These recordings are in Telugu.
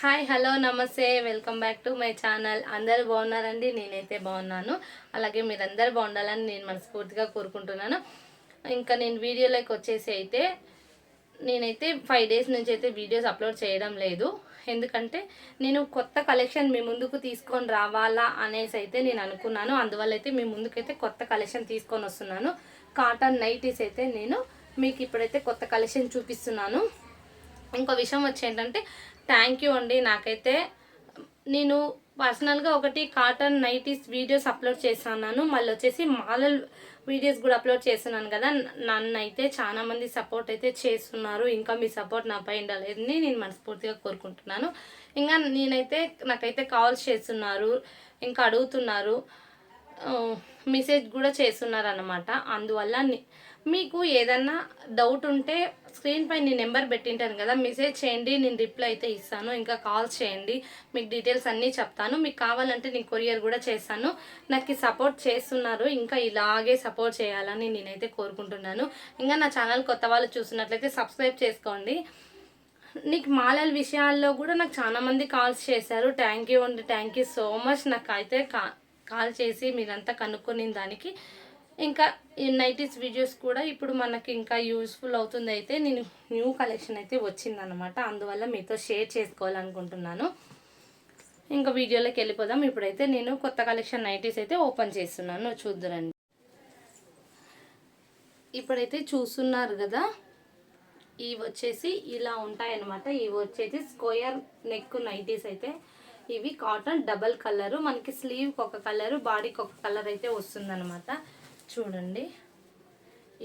Hi hello namaste welcome back to my channel. అందరు బాగున్నారండి? నేనైతే బాగున్నాను. అలాగే మీరందరూ బాగుండాలని నేను మనస్ఫూర్తిగా కోరుకుంటున్నాను. ఇంకా నేను వీడియోలోకి వచ్చేసి అయితే నేనైతే ఫైవ్ డేస్ నుంచి అయితే వీడియోస్ అప్లోడ్ చేయడం లేదు. ఎందుకంటే నేను కొత్త కలెక్షన్ మీ ముందుకు తీసుకొని రావాలా అనేసి అయితే నేను అనుకున్నాను. అందువల్ల అయితే మీ ముందుకైతే కొత్త కలెక్షన్ తీసుకొని వస్తున్నాను. కాటన్ నైటీస్ అయితే నేను మీకు ఇప్పుడైతే కొత్త కలెక్షన్ చూపిస్తున్నాను. ఇంకో విషయం వచ్చి ఏంటంటే థ్యాంక్ యూ అండి. నాకైతే నేను పర్సనల్గా ఒకటి కాటన్ నైటీస్ వీడియోస్ అప్లోడ్ చేస్తున్నాను. మళ్ళీ వచ్చేసి మాలల్ వీడియోస్ కూడా అప్లోడ్ చేస్తున్నాను కదా. నన్ను అయితే చాలా మంది సపోర్ట్ అయితే చేస్తున్నారు. ఇంకా మీ సపోర్ట్ నాపై ఉండాలని నేను మనస్ఫూర్తిగా కోరుకుంటున్నాను. ఇంకా నేనైతే నాకైతే కాల్స్ చేస్తున్నారు. ఇంకా అడుగుతున్నారు. మెసేజ్ కూడా చేస్తున్నారు అనమాట అందువల్ల మీకు ఏదన్నా డౌట్ ఉంటే స్క్రీన్ పై నేను నెంబర్ పెట్టింటాను కదా మెసేజ్ చేయండి నేను రిప్లై అయితే ఇస్తాను. ఇంకా కాల్ చేయండి మీకు డీటెయిల్స్ అన్నీ చెప్తాను. మీకు కావాలంటే నేను కొరియర్ కూడా చేస్తాను. నాకు సపోర్ట్ చేస్తున్నారు ఇంకా ఇలాగే సపోర్ట్ చేయాలని నేనైతే కోరుకుంటున్నాను. ఇంకా నా ఛానల్ కొత్త వాళ్ళు చూస్తున్నట్లయితే సబ్స్క్రైబ్ చేసుకోండి. నీకు మాలల విషయాల్లో కూడా నాకు చాలామంది కాల్స్ చేశారు. థ్యాంక్ యూ అండి థ్యాంక్ యూ సో మచ్ నాకు అయితే కా కాల్ చేసి మీరంతా కనుక్కుని దానికి ఇంకా ఈ నైటీస్ వీడియోస్ కూడా ఇప్పుడు మనకి ఇంకా యూస్ఫుల్ అవుతుంది అయితే నేను న్యూ కలెక్షన్ అయితే వచ్చిందనమాట అందువల్ల మీతో షేర్ చేసుకోవాలనుకుంటున్నాను. ఇంకా వీడియోలోకి వెళ్ళిపోదాం. ఇప్పుడైతే నేను కొత్త కలెక్షన్ నైటీస్ అయితే ఓపెన్ చేస్తున్నాను. చూద్దురండి. ఇప్పుడైతే చూస్తున్నారు కదా ఇవి వచ్చేసి ఇలా ఉంటాయన్నమాట. ఇవి వచ్చేసి స్క్వేర్ నెక్ నైటీస్ అయితే. ఇవి కాటన్ డబల్ కలరు. మనకి స్లీవ్కి ఒక కలరు బాడీకి ఒక కలర్ అయితే వస్తుందన్నమాట. చూడండి.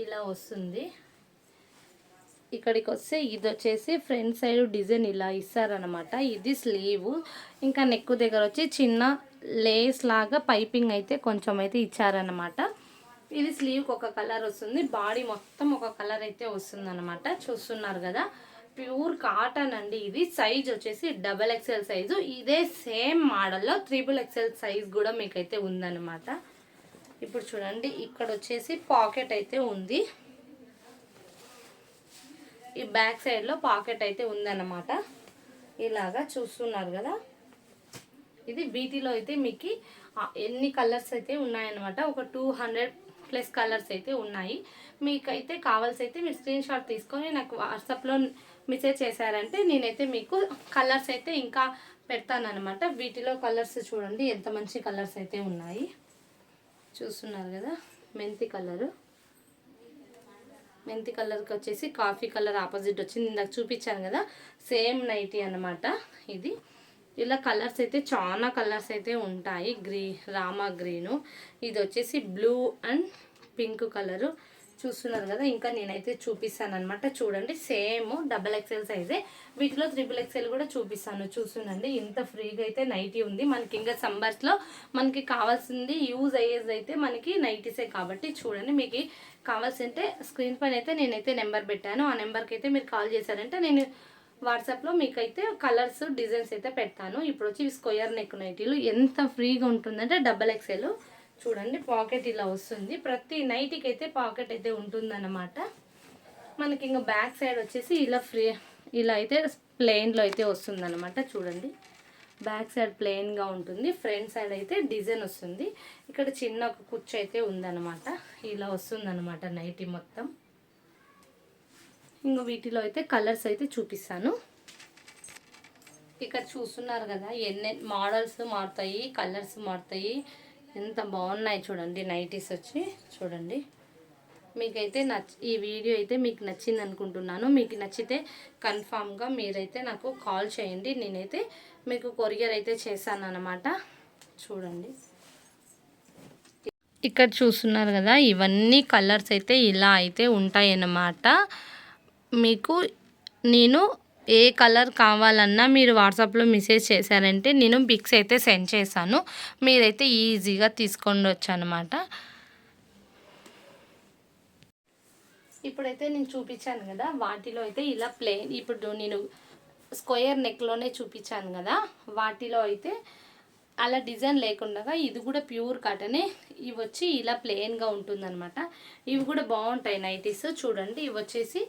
ఇలా వస్తుంది. ఇక్కడికి వస్తే ఇది వచ్చేసి ఫ్రంట్ సైడ్ డిజైన్ ఇలా ఇస్తారనమాట ఇది స్లీవ్. ఇంకా నెక్ దగ్గర వచ్చి చిన్న లేస్ లాగా పైపింగ్ అయితే కొంచెం అయితే ఇచ్చారనమాట ఇది స్లీవ్కి ఒక కలర్ వస్తుంది. బాడీ మొత్తం ఒక కలర్ అయితే వస్తుంది అనమాట చూస్తున్నారు కదా? ప్యూర్ కాటన్ అండి ఇది. సైజ్ వచ్చేసి డబల్ ఎక్స్ఎల్ సైజు. ఇదే సేమ్ మోడల్లో త్రిబుల్ ఎక్స్ఎల్ సైజ్ కూడా మీకైతే ఉందన్నమాట. ఇప్పుడు చూడండి ఇక్కడ వచ్చేసి పాకెట్ అయితే ఉంది. ఈ బ్యాక్ సైడ్లో పాకెట్ అయితే ఉందన్నమాట. ఇలాగా చూస్తున్నారు కదా. ఇది వీటిలో అయితే మీకు ఎన్ని కలర్స్ అయితే ఉన్నాయన్నమాట. ఒక టూ హండ్రెడ్ ప్లస్ కలర్స్ అయితే ఉన్నాయి. మీకైతే కావాల్సి అయితే మీరు స్క్రీన్ షాట్ తీసుకొని నాకు వాట్సాప్లో మెసేజ్ చేశారంటే నేనైతే మీకు కలర్స్ అయితే ఇంకా పెడతానమాట వీటిలో కలర్స్ చూడండి ఎంత మంచి కలర్స్ అయితే ఉన్నాయి. చూస్తున్నారు కదా మెంతి కలరు. మెంతి కలర్కి వచ్చేసి కాఫీ కలర్ ఆపోజిట్ వచ్చింది. ఇందాక చూపించాను కదా సేమ్ నైటీ అన్నమాట ఇది. ఇలా కలర్స్ అయితే చాలా కలర్స్ అయితే ఉంటాయి. గ్రీ రామా గ్రీను. ఇది వచ్చేసి బ్లూ అండ్ పింక్ కలరు. చూస్తున్నారు కదా ఇంకా నేనైతే చూపిస్తాను అనమాట చూడండి సేమ్ డబల్ ఎక్సెల్ సైజే. వీటిలో త్రిబుల్ ఎక్స్ఎల్ కూడా చూపిస్తాను. చూస్తుండండి ఇంత ఫ్రీగా అయితే నైటీ ఉంది. మనకి ఇంకా సమ్మర్స్లో మనకి కావాల్సింది యూజ్ అయ్యేది అయితే మనకి నైటీసే కాబట్టి చూడండి మీకు కావాల్సింటే స్క్రీన్ పైన అయితే నేనైతే నెంబర్ పెట్టాను. ఆ నెంబర్కి అయితే మీరు కాల్ చేశారంటే నేను వాట్సాప్లో మీకైతే కలర్స్ డిజైన్స్ అయితే పెడతాను. ఇప్పుడు వచ్చి స్క్వేర్ నెక్ నైటీలు ఎంత ఫ్రీగా ఉంటుందంటే డబల్ ఎక్స్ఎల్. చూడండి పాకెట్ ఇలా వస్తుంది. ప్రతి నైటీకి అయితే పాకెట్ అయితే ఉంటుందన్నమాట. మనకి ఇంకా బ్యాక్ సైడ్ వచ్చేసి ఇలా ఫ్రీ ఇలా అయితే ప్లెయిన్లో అయితే వస్తుందన్నమాట. చూడండి బ్యాక్ సైడ్ ప్లెయిన్గా ఉంటుంది. ఫ్రంట్ సైడ్ అయితే డిజైన్ వస్తుంది. ఇక్కడ చిన్న ఒక కుచ్చు అయితే ఉందన్నమాట. ఇలా వస్తుందన్నమాట నైటీ మొత్తం. ఇంకా వీటిలో అయితే కలర్స్ అయితే చూపిస్తాను. ఇక్కడ చూస్తున్నారు కదా ఎన్ని మోడల్స్ మారుతాయి కలర్స్ మారుతాయి. ఎంత బాగున్నాయి చూడండి నైటీస్ వచ్చి. చూడండి. మీకైతే నచ్చ ఈ వీడియో అయితే మీకు నచ్చింది అనుకుంటున్నాను. మీకు నచ్చితే కన్ఫామ్గా మీరైతే నాకు కాల్ చేయండి. నేనైతే మీకు కొరియర్ అయితే చేశాను అనమాట చూడండి. ఇక్కడ చూస్తున్నారు కదా ఇవన్నీ కలర్స్ అయితే ఇలా అయితే ఉంటాయన్నమాట. మీకు నేను ఏ కలర్ కావాలన్నా మీరు వాట్సాప్లో మెసేజ్ చేశారంటే నేను పిక్స్ అయితే సెండ్ చేశాను. మీరైతే ఈజీగా తీసుకొని వచ్చానమాట ఇప్పుడైతే నేను చూపించాను కదా వాటిలో అయితే ఇలా ప్లెయిన్ ఇప్పుడు నేను స్క్వేర్ నెక్లోనే చూపించాను కదా వాటిలో అయితే అలా డిజైన్ లేకుండా ఇది కూడా ప్యూర్ కాటనే ఇవి వచ్చి ఇలా ప్లెయిన్గా ఉంటుందన్నమాట. ఇవి కూడా బాగుంటాయి నైటీస్ చూడండి ఇవి వచ్చేసి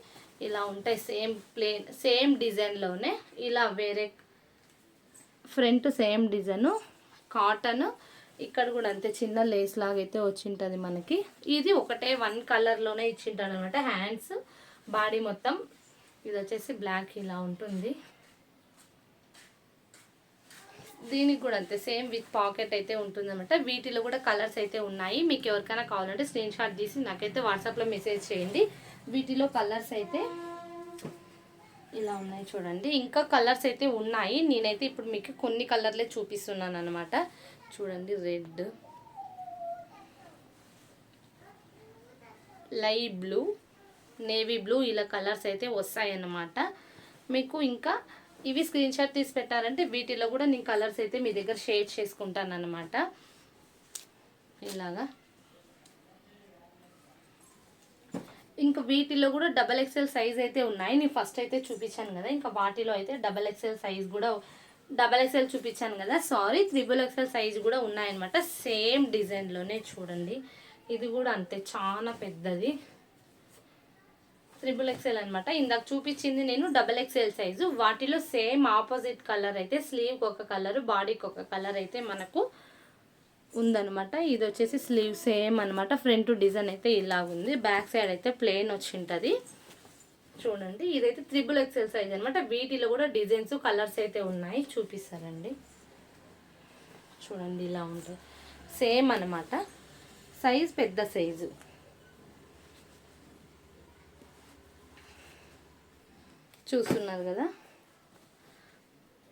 ఇలా ఉంటాయి సేమ్ ప్లేన్ సేమ్ డిజైన్లోనే ఇలా వేరే ఫ్రంట్ సేమ్ డిజైను కాటన్ ఇక్కడ కూడా అంతే చిన్న లేస్ లాగా అయితే వచ్చింటుంది మనకి. ఇది ఒకటే వన్ కలర్లోనే ఇచ్చింటాను అనమాట హ్యాండ్స్ బాడీ మొత్తం ఇది వచ్చేసి బ్లాక్ ఇలా ఉంటుంది. దీనికి కూడా అంతే సేమ్ విత్ పాకెట్ అయితే ఉంటుందన్నమాట. వీటిలో కూడా కలర్స్ అయితే ఉన్నాయి. మీకు ఎవరికైనా కావాలంటే స్క్రీన్ షాట్ తీసి నాకైతే వాట్సాప్లో మెసేజ్ చేయండి. వీటిలో కలర్స్ అయితే ఇలా ఉన్నాయి చూడండి. ఇంకా కలర్స్ అయితే ఉన్నాయి. నేనైతే ఇప్పుడు మీకు కొన్ని కలర్లే చూపిస్తున్నాను అనమాట చూడండి red. Light blue navy blue ఇలా కలర్స్ అయితే వస్తాయన్నమాట మీకు ఇంకా ఇవి స్క్రీన్ షాట్ తీసి పెట్టారంటే వీటిలో కూడా నేను కలర్స్ అయితే మీ దగ్గర షేర్ చేసుకుంటాను అనమాట ఇలాగా. ఇంకా వీటిలో కూడా డబల్ ఎక్స్ఎల్ సైజ్ అయితే ఉన్నాయి. నేను ఫస్ట్ అయితే చూపించాను కదా ఇంకా వాటిలో అయితే డబల్ ఎక్స్ఎల్ సైజ్ కూడా డబల్ ఎక్స్ఎల్ చూపించాను కదా. సారీ త్రిబుల్ ఎక్స్ఎల్ సైజ్ కూడా ఉన్నాయన్నమాట. సేమ్ డిజైన్లోనే చూడండి. ఇది కూడా అంతే చాలా పెద్దది. త్రిబుల్ ఎక్స్ఎల్ అనమాట ఇందాక చూపించింది నేను డబల్ ఎక్స్ఎల్ సైజు వాటిలో సేమ్ ఆపోజిట్ కలర్ అయితే స్లీవ్కి ఒక కలర్ బాడీకి ఒక కలర్ అయితే మనకు ఉందనమాట ఇది వచ్చేసి స్లీవ్ సేమ్ అనమాట ఫ్రంట్ డిజైన్ అయితే ఇలా ఉంది. బ్యాక్ సైడ్ అయితే ప్లెయిన్ వచ్చింటుంది. చూడండి. ఇదైతే త్రిబుల్ ఎక్సెల్ సైజ్ అనమాట వీటిలో కూడా డిజైన్స్ కలర్స్ అయితే ఉన్నాయి. చూపిస్తారండి చూడండి ఇలా ఉంటుంది. సేమ్ అనమాట సైజ్ పెద్ద సైజు చూస్తున్నారు కదా?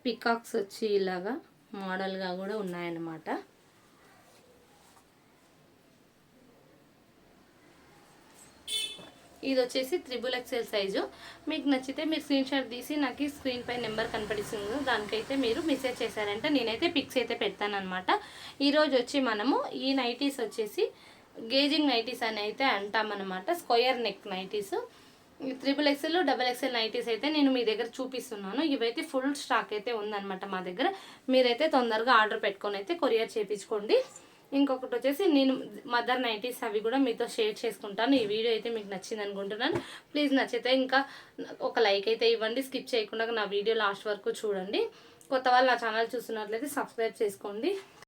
పికాక్స్ వచ్చి ఇలాగా మోడల్గా కూడా ఉన్నాయన్నమాట. ఇది వచ్చేసి త్రిబుల్ ఎక్స్ఎల్ సైజు. మీకు నచ్చితే మీరు స్క్రీన్ షాట్ తీసి నాకు స్క్రీన్ పై నెంబర్ కనపడిస్తుంది. దానికైతే మీరు మెసేజ్ చేశారంటే నేనైతే పిక్స్ అయితే పెడతానమాట ఈరోజు వచ్చి మనము ఈ నైటీస్ వచ్చేసి గేజింగ్ నైటీస్ అని అయితే అంటామన్నమాట. Square neck nighties. Triple XL double XL nighties అయితే నేను మీ దగ్గర చూపిస్తున్నాను. ఇవైతే ఫుల్ స్టాక్ అయితే ఉందన్నమాట మా దగ్గర. మీరైతే తొందరగా ఆర్డర్ పెట్టుకొని అయితే కొరియర్ చేయించుకోండి ఇంకొకటి వచ్చేసి నేను మదర్ నైంటీస్ అవి కూడా మీతో షేర్ చేసుకుంటాను. ఈ వీడియో అయితే మీకు నచ్చింది అనుకుంటున్నాను. ప్లీజ్ నచ్చితే ఇంకా ఒక లైక్ అయితే ఇవ్వండి. స్కిప్ చేయకుండా నా వీడియో లాస్ట్ వరకు చూడండి. కొత్త వాళ్ళు నా ఛానల్ చూస్తున్నట్లయితే సబ్స్క్రైబ్ చేసుకోండి.